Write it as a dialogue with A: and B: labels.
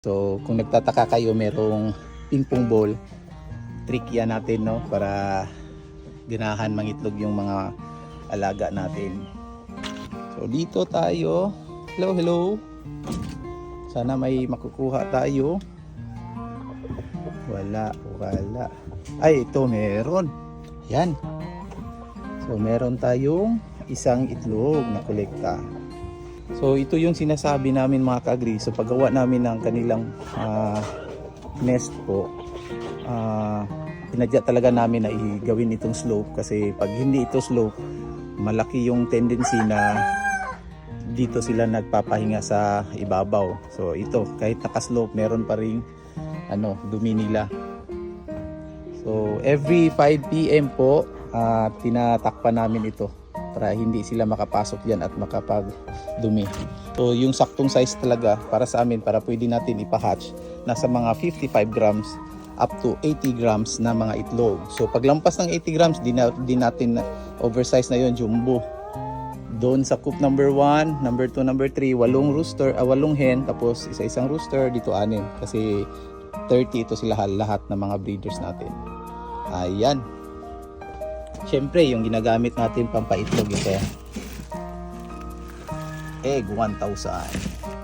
A: So kung nagtataka kayo merong ping pong ball, trick yan natin no para ganahan mangitlog yung mga alaga natin. So dito tayo. Hello, hello. Sana may makukuha tayo. Wala, wala. Ay, ito meron. Yan. So meron tayong isang itlog na kolekta. So ito yung sinasabi namin mga kagri. So paggawa namin ng kanilang ah, nest po, ah, pinadya talaga namin na i-gawin itong slope kasi pag hindi ito slope, malaki yung tendency na dito sila nagpapahinga sa ibabaw. So ito, kahit naka-slope, meron pa ring ano, dumi nila. So every 5 PM po, ah, tinatakpan namin ito para hindi sila makapasok diyan at makapagdumi. So yung saktong size talaga para sa amin para pwede natin ipa-hatch nasa mga 55 grams up to 80 grams na mga itlog. So paglampas ng 80 grams, di, na, di natin na- oversize na yon jumbo. Doon sa coop number 1, number 2, number 3, walong rooster, ah, walong hen, tapos isa-isang rooster, dito anin. Kasi 30 ito sila lahat ng mga breeders natin. Ayan. Siyempre, yung ginagamit natin pampaitlog ito. Egg 1,000.